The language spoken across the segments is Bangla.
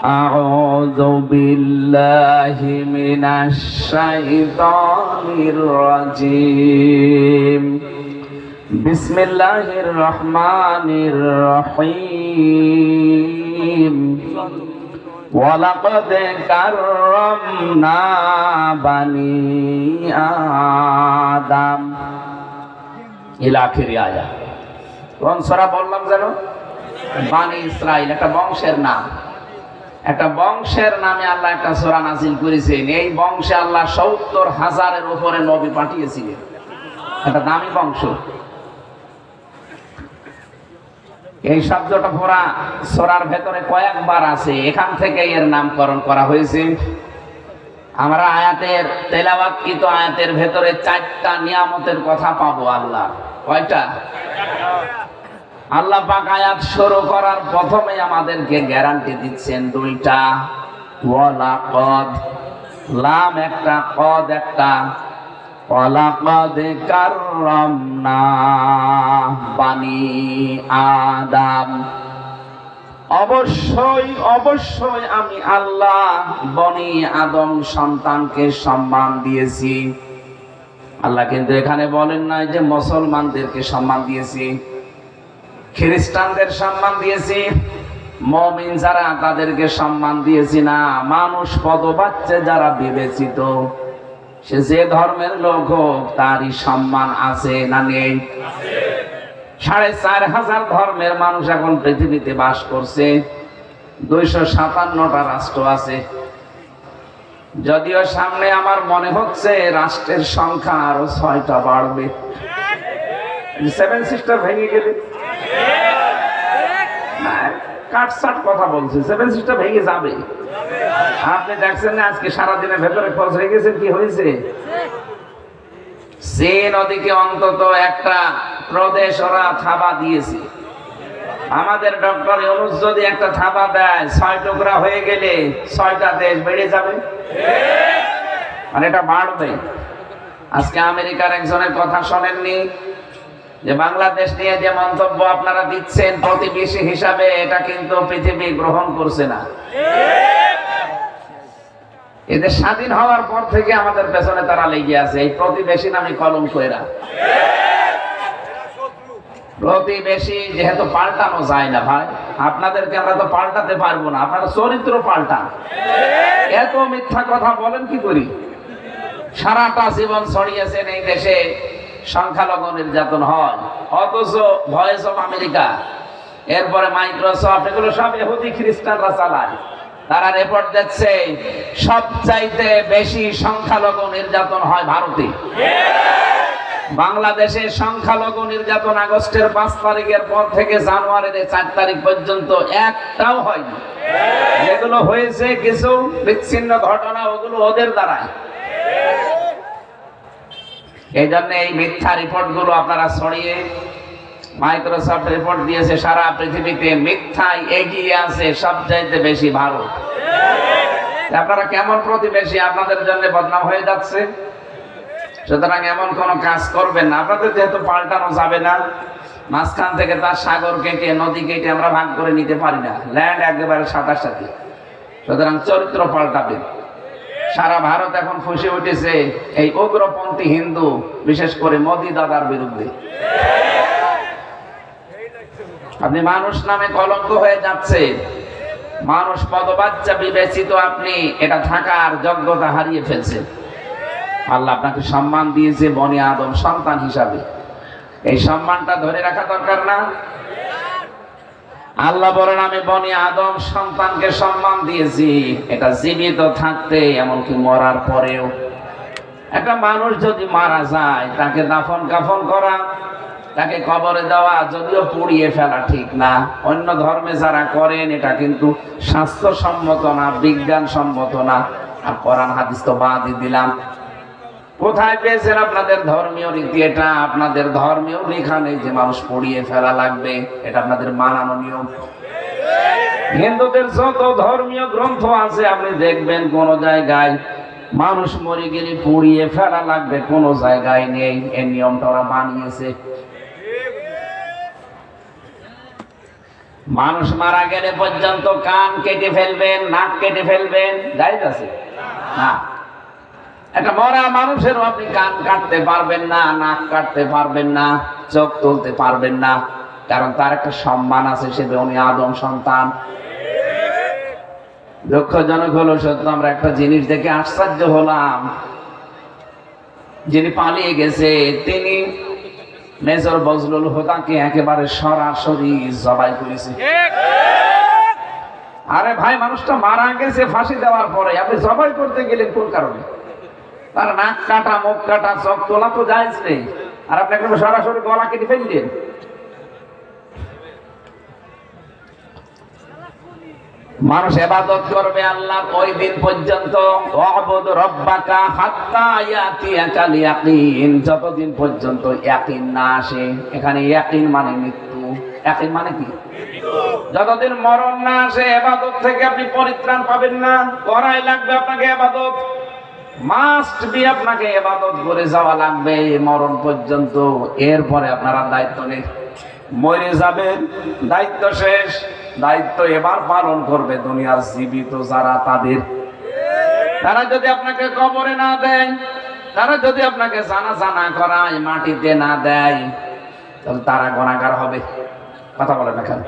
أعوذ بالله من الشيطان الرجيم بسم الله الرحمن الرحيم ولقد كرمنا بني آدم إلى آخر آية কোন সরা বললাম জানো বানি ইসরাইল একটা বংশের নাম একটা বংশের নামে আল্লাহ একটা সোরা নাজিল করেছেন। এই বংশে আল্লাহ সত্তর হাজারের উপরে নবী পাঠিয়েছিলেন। একটা দামি বংশ। এই শব্দটা পুরা সোরার ভেতরে কয়েকবার আছে। এখান থেকে এর নামকরণ করা হয়েছে। আমরা আয়াতের তেলাবাতকৃত আয়াতের ভেতরে চারটা নিয়ামতের কথা পাবো আল্লাহ। কয়টা? আল্লাহ পাক আয়াত শুরু করার প্রথমে আমাদেরকে গ্যারান্টি দিচ্ছেন দুইটা। ওয়ালা কদ লাম একটা, কদ একটা। ওয়ালাকাদ কাররামনা, বানি আদম। অবশ্যই অবশ্যই আমি আল্লাহ বনি আদম সন্তানকে সম্মান দিয়েছি। আল্লাহ কিন্তু এখানে বলেন নাই যে মুসলমানদেরকে সম্মান দিয়েছি। খ্রিস্টানদের সম্মান দিয়েছি। মমিন যারা তাদেরকে সম্মান দিয়েছি না, মানুষ পদবাচ্চে যারা বিবেচিত, সে যে ধর্মের লোক হোক, তারই সম্মান আছে না নেই? সাড়ে চার হাজার ধর্মের মানুষ এখন পৃথিবীতে বাস করছে। দুইশো সাতান্নটা রাষ্ট্র আছে। যদিও সামনে আমার মনে হচ্ছে রাষ্ট্রের সংখ্যা আরও ছয়টা বাড়বে। সেভেন সিস্টার ভেঙে গেলে কাটসাট কথা বলছে। সেভেন সিস্টার ভেঙে যাবে। আপনি দেখছেন না আজকে সারাদিনের ভেতরে হয়ে গেছে, কি হয়েছে? সে নদীকে অন্তত একটা প্রদেশ ওরা থাবা দিয়েছে। আমাদের ডক্টর ইউনুস যদি একটা থাবা দেয়, ছয় টুকরা হয়ে গেলে ছয়টা দেশ বেড়ে যাবে। মানে এটা বাড়বে। আজকে আমেরিকার একজনের কথা শোনেননি। যে বাংলাদেশ নিয়ে যে মন্তব্য আপনারা দিচ্ছেন প্রতিবেশী হিসাবে, এটা কিন্তু পৃথিবী গ্রহণ করছে না। এদের স্বাধীন হওয়ার পর থেকে আমাদের পেছনে তারা লেগে আছে, এই প্রতিবেশী নামে কলম কইরা। প্রতিবেশী যেহেতু পাল্টানো যায় না ভাই, আপনাদেরকে আমরা তো পাল্টাতে পারব না, আপনারা চরিত্র পাল্টান। এত মিথ্যা কথা বলেন কি করি? সারাটা জীবন ছড়িয়েছেন এই দেশে। সংখ্যালঘু নির্যাতন হয়। অথচ ভয়েস অফ আমেরিকা, এরপরে মাইক্রোসফট, এগুলো সব এহুদি খ্রিস্টানরা চালায়। তারা রিপোর্ট দিচ্ছে, সবচাইতে বেশি সংখ্যালঘু নির্যাতন হয় ভারতে। বাংলাদেশে সংখ্যালঘু নির্যাতন আগস্টের পাঁচ তারিখের পর থেকে জানুয়ারির চার তারিখ পর্যন্ত একটাও হয়নি। যেগুলো হয়েছে কিছু বিচ্ছিন্ন ঘটনা, ওগুলো ওদের দ্বারাই এই জন্য এই মিথ্যা রিপোর্টগুলো আপনারা ছড়িয়ে মাইক্রোসফট রিপোর্ট দিয়েছে, সারা পৃথিবীতে মিথ্যায় এগিয়ে আছে সব চাইতে বেশি ভারত। আপনারা কেমন প্রতিবেশী? আপনাদের জন্য বদনাম হয়ে যাচ্ছে। সুতরাং এমন কোন কাজ করবেন না। আপনাদের যেহেতু পাল্টানো যাবে না, মাঝখান থেকে তার সাগর কেটে, নদী কেটে আমরা ভাগ করে নিতে পারি না। ল্যান্ড একেবারে সাঁতার সাথে সুতরাং চরিত্র পাল্টাবেন। সারা ভারত এখন ফুসে উঠেছে এই উগ্রপন্থী হিন্দু, বিশেষ করে মোদি দাদার বিরুদ্ধে। আপনি মানুষ নামে কলঙ্ক হয়ে যাচ্ছে। মানুষ পদবাচ্চা বিবেচিত আপনি, এটা থাকার যোগ্যতা হারিয়ে ফেলছেন আল্লাহ আপনাকে সম্মান দিয়েছে বনি আদম সন্তান হিসাবে। এই সম্মানটা ধরে রাখা দরকার না। আল্লাহ বলেন, আমি বনি আদম সন্তানকে সম্মান দিয়েছি। এটা জীবিত থাকতে, এমনকি মরার পরেও। একটা মানুষ যদি মারা যায়, তাকে দাফন কাফন করা, তাকে কবরে দেওয়া, যদিও পুড়িয়ে ফেলা ঠিক না। অন্য ধর্মে যারা করেন, এটা কিন্তু স্বাস্থ্যসম্মত না বিজ্ঞান সম্মত না। আর কোরআন হাদিস তো বাদই দিলাম। কোথায় পেয়েছেন আপনাদের ধর্মীয় রীতি এটা? আপনাদের ধর্মীয় লেখা নেই যে মানুষ পড়িয়ে ফেলা লাগবে, এটা আপনাদের মানানো নিয়ম। হিন্দুদের যত ধর্মীয় গ্রন্থ আছে, আপনি দেখবেন কোন জায়গায় মানুষ মরে গেলে পুড়িয়ে ফেলা লাগবে, কোন জায়গায় নেই। এই নিয়মটা ওরা বানিয়েছে মানুষ মারা গেলে পর্যন্ত কান কেটে ফেলবেন, নাক কেটে ফেলবেন জায়েজ আছে। না। একটা মরা মানুষেরও আপনি কান কাটতে পারবেন না, নাক কাটতে পারবেন না, চোখ তুলতে পারবেন না। কারণ তার একটা সম্মান আছে, সে উনি আদম সন্তান। দুঃখজনক হলো, সত্য, আমরা একটা জিনিস দেখে আশ্চর্য হলাম। যিনি পালিয়ে গেছে, তিনি মেজর বজলুল হোদাকে একেবারে সরাসরি জবাই করেছে। আরে ভাই, মানুষটা মারা গেছে, ফাঁসি দেওয়ার পরে। আপনি জবাই করতে গেলেন কোন কারণে? তার নাক কাটা মুখ, কাটা চোখ, তোলা তো নেই। আর আপনি একদম সরাসরি গলা কেটে ফেললেন। মানুষ এবাদত করবে আল্লাহ ওই দিন পর্যন্ত। অবদ রব্বাকা হাত্তা যতদিন পর্যন্ত ইয়াকিন না আসে, এখানে ইয়াকিন মানে মৃত্যু। ইয়াকিন মানে কি? যতদিন মরণ না আসে, এবাদত থেকে আপনি পরিত্রাণ পাবেন না। করাই লাগবে আপনাকে এবাদত। মাস্ট বি আপনাকে এবাদত করে যাওয়া লাগবে মরণ পর্যন্ত। এরপরে আপনারা দায়িত্ব নেই মরে যাবেন, দায়িত্ব শেষ। দায়িত্ব এবার পালন করবে দুনিয়ার জীবিত যারা তাদের। তারা যদি আপনাকে কবরে না দেয়, তারা যদি আপনাকে জানা জানা করায়, মাটিতে না দেয়, তাহলে তারা গণাগার হবে। কথা বলেন এখানে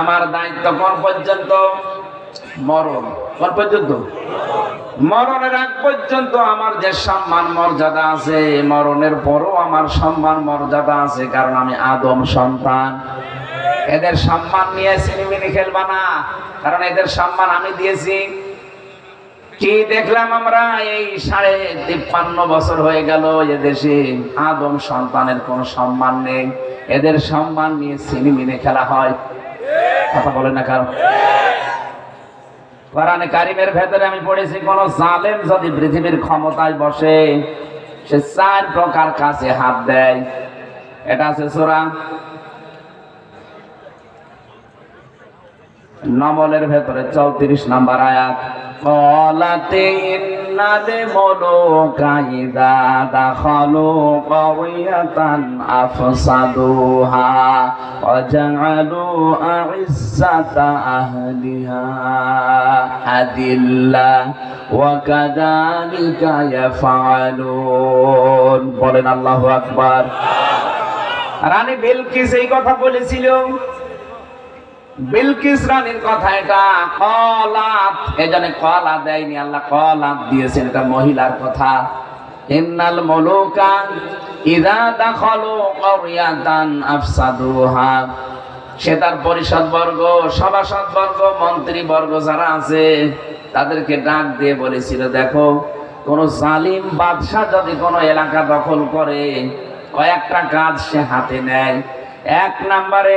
আমার দায়িত্ব কোন পর্যন্ত? মরণ। পর্যন্ত। মরণের আগ পর্যন্ত আমার যে সম্মান মর্যাদা আছে, মরণের পরও আমার সম্মান মর্যাদা আছে, কারণ আমি আদম সন্তান। এদের সম্মান নিয়ে সিনেমিনি খেলবা না, কারণ এদের সম্মান আমি দিয়েছি। কি দেখলাম আমরা? এই সাড়ে তিপ্পান্ন বছর হয়ে গেল এদেশে আদম সন্তানের কোন সম্মান নেই। এদের সম্মান নিয়ে সিনেমিনে খেলা হয়। কথা বলে না কারণ কোরআনে কারিমের ভেতরে আমি পড়েছি, কোন জালেম যদি পৃথিবীর ক্ষমতায় বসে, সে চার প্রকার কাছে হাত দেয়। এটা আছে সোরা নমলের ভেতরে চৌত্রিশ নাম্বার আয়াত। কলাতে ইন্নালে মলোকা ইদা দাখালু কাওয়াতান আফসাদুহা ওয়া জাআলু আ'izzata আহলিহা আদিল্লা ওয়া কাযালিকা ইয়াফআলুন। বলেন আল্লাহু আকবার। রানী বিলকিস এই কথা বলেছিল। বিলকিস রানীর কথা এটা। কলা দিয়েছেন, এটা মহিলার কথা। সে তার পরিষদ বর্গ, সভাসদ বর্গ, মন্ত্রী বর্গ যারা আছে, তাদেরকে ডাক দিয়ে বলেছিল, দেখো, কোন জালিম বাদশাহ যদি কোনো এলাকা দখল করে, কয়েকটা কাজ সে হাতে নেয়। এক নম্বরে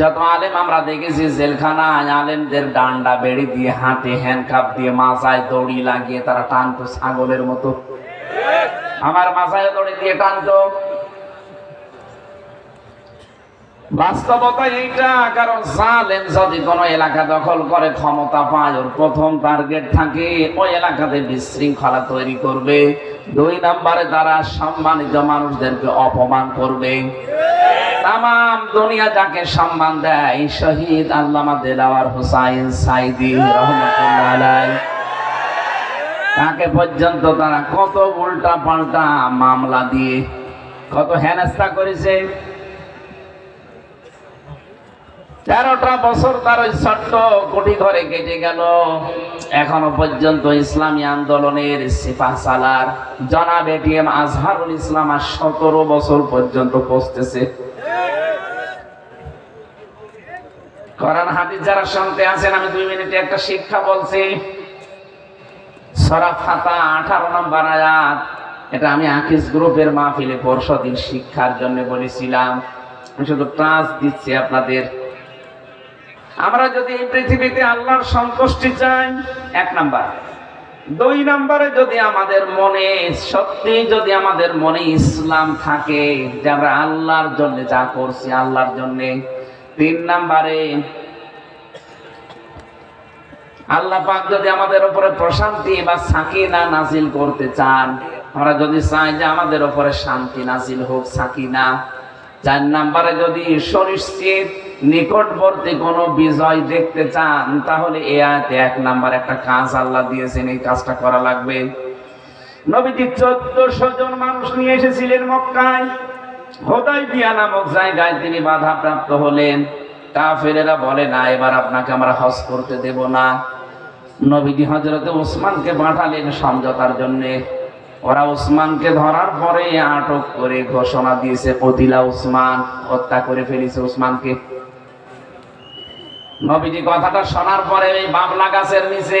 যত আলেম আমরা দেখেছি, জেলখানায় আলেমদের ডান্ডা বেড়ে দিয়ে হাতে হ্যান্ডকাপ দিয়ে মাথায় দড়ি লাগিয়ে তারা টানতো ছাগলের মতো। আমার মাথায় দড়ি দিয়ে টানতো। বাস্তবতা কারণ যদি কোনো এলাকা দখল করে, ক্ষমতা পায় প্রথম টার্গেট থাকে এলাকাতে বিশৃঙ্খলা তৈরি করবে। দুই নম্বরে তারা সম্মানিত মানুষদেরকে অপমান করবে। তাম দুনিয়া যাকে সম্মান দেয়, শহীদ আল্লামা দেলাওয়ার হুসাইন সাইদি রহমতুল্লাহ তাকে পর্যন্ত তারা কত উল্টা পাল্টা মামলা দিয়ে, কত হেনস্থা করেছে। তেরোটা বছর তার ওই ছোট্ট কোটি ঘরে কেটে গেল। এখনও পর্যন্ত ইসলামী আন্দোলনের সিপাহ সালার জনাব এটিএম আজহারুল ইসলাম আর সতেরো বছর পর্যন্ত পৌঁছতেছে কোরআন হাদিস যারা শুনতে আছেন, আমি দুই মিনিটে একটা শিক্ষা বলছি। সরা ফাতা আঠারো নম্বর আয়াত। এটা আমি আকিস গ্রুপের মাহফিলে পরশদিন শিক্ষার জন্য বলেছিলাম। আমি শুধু ক্লাস দিচ্ছি আপনাদের। আমরা যদি এই পৃথিবীতে আল্লাহর সন্তুষ্টি চাই, এক নাম্বার। দুই নম্বরে যদি আমাদের মনে, সত্যি যদি আমাদের মনে ইসলাম থাকে, যে আমরা আল্লাহর জন্য যা করছি, আল্লাহর জন্য তিন নাম্বারে। আল্লাহ পাক যদি আমাদের উপরে প্রশান্তি বা সাকিনা নাজিল করতে চান আমরা যদি চাই যে আমাদের উপরে শান্তি নাজিল হোক, সাকিনা। চার নাম্বারে যদি সুনিশ্চিত নিকটবর্তী কোনো বিজয় দেখতে চান, তাহলে এ আয়াতে এক নাম্বার একটা কাজ আল্লাহ দিয়েছেন, এই কাজটা করা লাগবে। নবীজি চোদ্দশো জন মানুষ নিয়ে এসেছিলেন মক্কায়। হোদাই বিয়া নামক জায়গায় তিনি বাধা প্রাপ্ত হলেন। কাফেরেরা বলে, না, এবার আপনাকে আমরা হজ করতে দেব না। নবীজি হজরতে ওসমানকে পাঠালেন সমঝোতার জন্যে। ওরা ওসমানকে ধরার পরে আটক করে ঘোষণা দিয়েছে পতিলা ওসমান, হত্যা করে ফেলেছে ওসমানকে। নবীজি কথাটা শোনার পরে এই বাবলা গাছের নিচে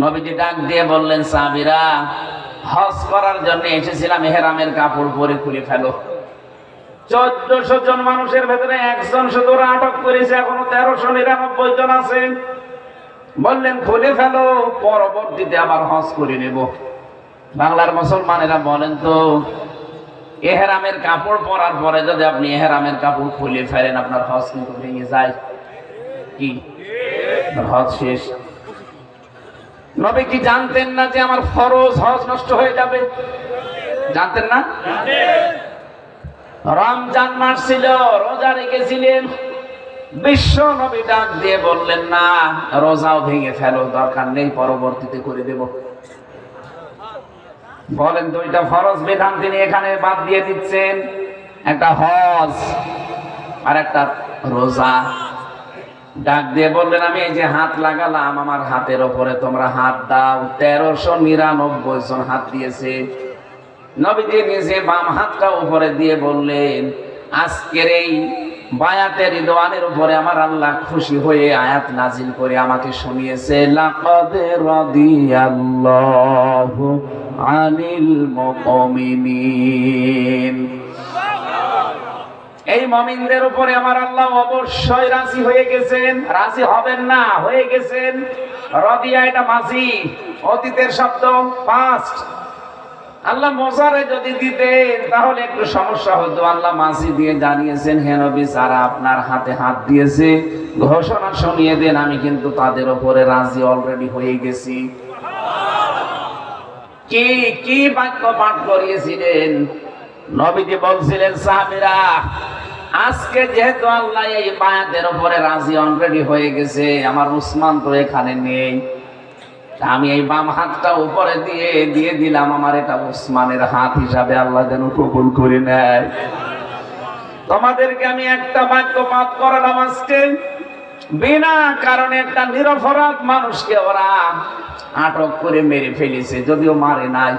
নবীজি ডাক দিয়ে বললেন সাবিরা হজ করার জন্য এসেছিলাম হেরামের কাপড় পরে খুলে ফেলো। চোদ্দশো জন মানুষের ভেতরে একজন শুধু আটক করেছে, এখনও তেরোশো নিরানব্বই জন আছে। বললেন, খুলে ফেলো, পরবর্তীতে আবার হজ করে নেব। বাংলার মুসলমানেরা বলেন তো, এহেরামের কাপড় পরার পরে যদি আপনি এহেরামের কাপড় খুলে ফেলেন, আপনার হজ কিন্তু ভেঙে যায়। কি? হজ শেষ। নবী কি জানতেন না যে আমার ফরজ হজ নষ্ট হয়ে যাবে? জানতেন না? রমজান মাস ছিল, রোজা রেখেছিলেন। বিশ্ব নবী ডাক দিয়ে বললেন, না, রোজাও ভেঙে ফেলো, দরকার নেই, পরবর্তীতে করে দেব। বলেন তো দুইটা ফরজ বিধান তিনি এখানে বাদ দিয়ে দিচ্ছেন, একটা হজ আর একটা রোজা। ডাক দিয়ে বললেন, আমি এই যে হাত লাগালাম, আমার হাতের ওপরে তোমরা হাত দাও। তেরোশো নিরানব্বই জন হাত দিয়েছে। নবীজি নিজে বাম হাতটা উপরে দিয়ে বললেন, আজকের এই বায়াতের দোয়ানের উপরে আমার আল্লাহ খুশি হয়ে আয়াত নাজিল করে আমাকে শুনিয়েছে, লাকাদ রাদিয়াল্লাহু আনিল মুমিনিন। এই মমিনদের উপরে আমার আল্লাহ অবশ্যই রাজি হয়ে গেছেন। রাজি হবেন না, হয়ে গেছেন। রদিয়া এটা মাঝি, অতীতের শব্দ পাস্ট আল্লাহ মজারে যদি দিতেন, তাহলে একটু সমস্যা হতো। আল্লাহ মাঝি দিয়ে জানিয়েছেন হেনবি যারা আপনার হাতে হাত দিয়েছে, ঘোষণা শুনিয়ে দেন, আমি কিন্তু তাদের উপরে রাজি অলরেডি হয়ে গেছি। কি কি বাক্য পাঠ করিয়েছিলেন? নবীজি বলছিলেন, সাহাবিরা, আজকে যেহেতু আল্লাহ এই বায়াতের উপরে রাজি অলরেডি হয়ে গেছে, আমার উসমান তো এখানে নেই। আমি এই বাম হাতটা উপরে দিয়ে দিয়ে দিলাম, আমার এটা উসমানের হাত হিসাবে আল্লাহ যেন কবুল করে নেয়। তোমাদেরকে আমি একটা বাক্য পাঠ করালাম আজকে। বিনা কারণে একটা নিরপরাধ মানুষকে ওরা আটক করে মেরে ফেলেছে, যদিও মারে নাই।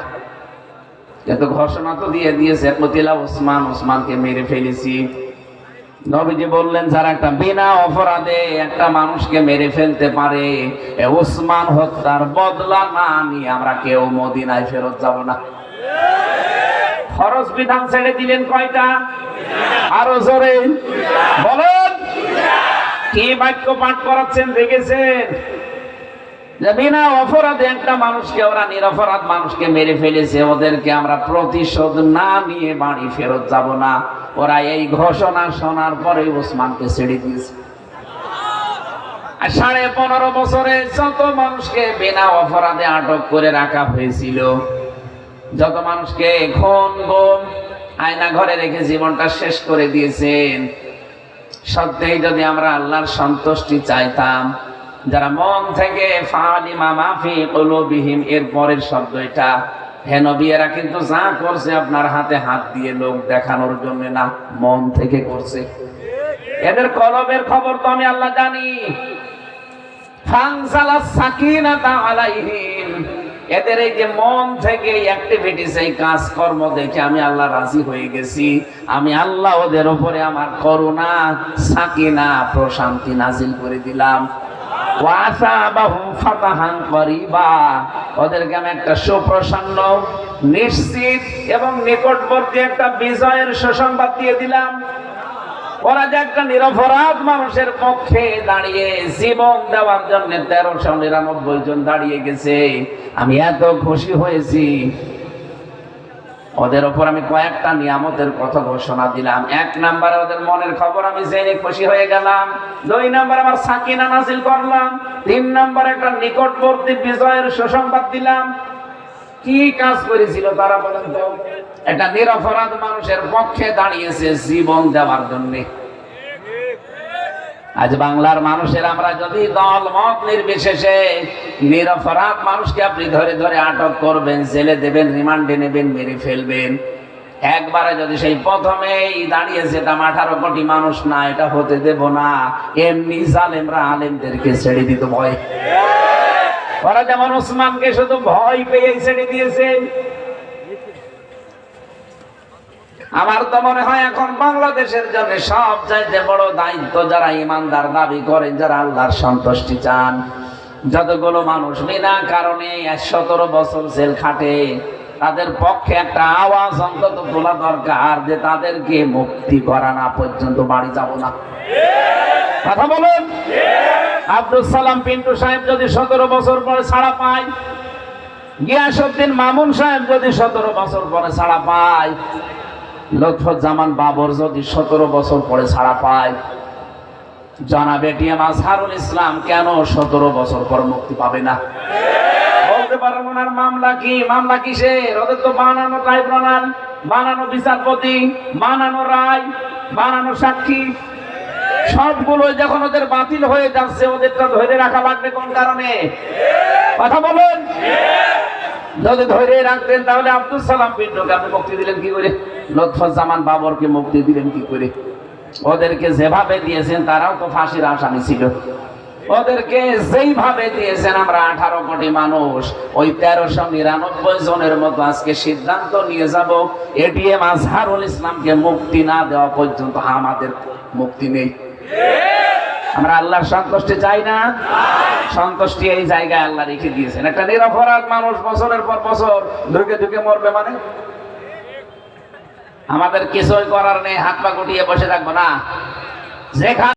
কিন্তু ঘোষণা তো দিয়ে দিয়েছে কতিলা ওসমান, ওসমানকে মেরে ফেলেছি। নবীজি বললেন, যারা একটা বিনা অপরাধে একটা মানুষকে মেরে ফেলতে পারে ওসমান হত্যার বদলা না নিয়ে আমরা কেউ মদিনায় ফেরত যাব না। ফরজ বিধান ছেড়ে দিলেন কয়টা? আরও জোরে বলেন। কি বাক্য পাঠ করাচ্ছেন দেখেছেন যে বিনা অপরাধে, একটা মানুষকে ওরা নিরপরাধ মানুষকে মেরে ফেলেছে, ওদেরকে আমরা প্রতিশোধ না নিয়ে বাড়ি ফেরত যাব না। ওরা এই ঘোষণা শোনার পরে ওসমানকে ছেড়ে দিয়েছে। সাড়ে পনেরো বছরে যত মানুষকে বিনা অপরাধে আটক করে রাখা হয়েছিল, যত মানুষকে খুন, গুম, আয়না ঘরে রেখে জীবনটা শেষ করে দিয়েছেন, সত্যিই যদি আমরা আল্লাহর সন্তুষ্টি চাইতাম যারা মন থেকে এর পরের শব্দ এটা। হেন বিয়েরা কিন্তু যা করছে আপনার হাতে হাত দিয়ে লোক দেখানোর জন্য না, মন থেকে করছে। এদের কলবের খবর তো আমি আল্লাহ জানি। এদের এই যে মন থেকে অ্যাক্টিভিটিস এই কাজকর্ম দেখে আমি আল্লাহ রাজি হয়ে গেছি। আমি আল্লাহ ওদের উপরে আমার করুণা, সাকিনা, প্রশান্তি নাজিল করে দিলাম। ওদেরকে আমি একটা সুপ্রসন্ন, নিশ্চিত এবং নিকটবর্তী একটা বিজয়ের সুসংবাদ দিয়ে দিলাম। ওরা যে একটা নিরপরাধ মানুষের পক্ষে দাঁড়িয়ে জীবন দেওয়ার জন্য তেরোশো নিরানব্বই জন দাঁড়িয়ে গেছে। আমি এত খুশি হয়েছি। ওদের ওপর আমি কয়েকটা নিয়ামতের কথা ঘোষণা দিলাম। এক নাম্বারে ওদের মনের খবর, আমি জেনে খুশি হয়ে গেলাম। দুই নাম্বার আমার সাকিনা নাসিল করলাম। তিন নাম্বার একটা নিকটবর্তী বিজয়ের সুসংবাদ দিলাম। কি কাজ করেছিল তারা বলেন তো? একটা নিরপরাধ মানুষের পক্ষে দাঁড়িয়েছে জীবন দেওয়ার জন্য। আজ বাংলার মানুষের আমরা যদি দল, মত নির্বিশেষে, নিরপরাধ মানুষকে আপনি ধরে ধরে আটক করবেন, জেলে দেবেন, রিমান্ডে নেবেন, মেরে ফেলবেন। একবারে যদি সেই প্রথমেই দাঁড়িয়েছে এটা আঠারো কোটি মানুষ, না, এটা হতে দেব না। এমনি জালেমরা আলেমদেরকে ছেড়ে দিত ভয়। ওরা যেমন ওসমানকে শুধু ভয় পেয়ে ছেড়ে দিয়েছে আমার তো মনে হয় এখন বাংলাদেশের জন্য সব চাইতে বড় দায়িত্ব যারা ইমানদার দাবি করেন, যারা আল্লাহর সন্তুষ্টি চান। যতগুলো মানুষ বিনা কারণে সতেরো বছর জেল খাটে, তাদের পক্ষে একটা আওয়াজ অন্তত তোলা দরকার যে তাদেরকে মুক্তি করা না পর্যন্ত বাড়ি যাব না। কথা বলুন? আব্দুল সালাম পিন্টু সাহেব যদি সতেরো বছর পরে ছাড়া পায় গিয়াসুদ্দিন মামুন সাহেব যদি সতেরো বছর পরে ছাড়া পায় লুৎফুজ্জামান বাবর যদি সতেরো বছর পরে ছাড়া পায়। জনাব এটিএম আজহারুল ইসলাম, কেন সতেরো বছর পর মুক্তি পাবে না? বলতে পারেন ওনার মামলা কি? মামলা কিসের ওদের তো বানানো ট্রাইব্যুনাল, বানানো বিচারপতি, বানানো রায়, বানানো সাক্ষী। সবগুলো যখন ওদের বাতিল হয়ে যাচ্ছে, ওদেরটা ধরে রাখা লাগবে কোন কারণে? কথা বলুন। যদি ধরে রাখতেন তাহলে আব্দুল সালাম পিন্টুকে আপনি মুক্তি দিলেন কি করে? লৎফুজ্জামান বাবরকে মুক্তি দিলেন কি করে? ওদেরকে যেভাবে দিয়েছেন, তারাও তো ফাঁসির আসামি ছিল। ওদেরকে যেইভাবে দিয়েছেন, আমরা আঠারো কোটি মানুষ। ওই তেরোশো নিরানব্বই জনের মতো আজকে সিদ্ধান্ত নিয়ে যাব। এটিএম আজহারুল ইসলামকে মুক্তি না দেওয়া পর্যন্ত আমাদের মুক্তি নেই। আমরা আল্লাহর সন্তুষ্টি চাই না। সন্তুষ্টি এই জায়গায় আল্লাহ রেখে দিয়েছেন। একটা নিরপরাধ মানুষ বছরের পর বছর ঢুকে ঢুকে মরবে মানে? আমাদের কিছুই করার নেই, হাত পা গুটিয়ে বসে থাকব না। যেখানে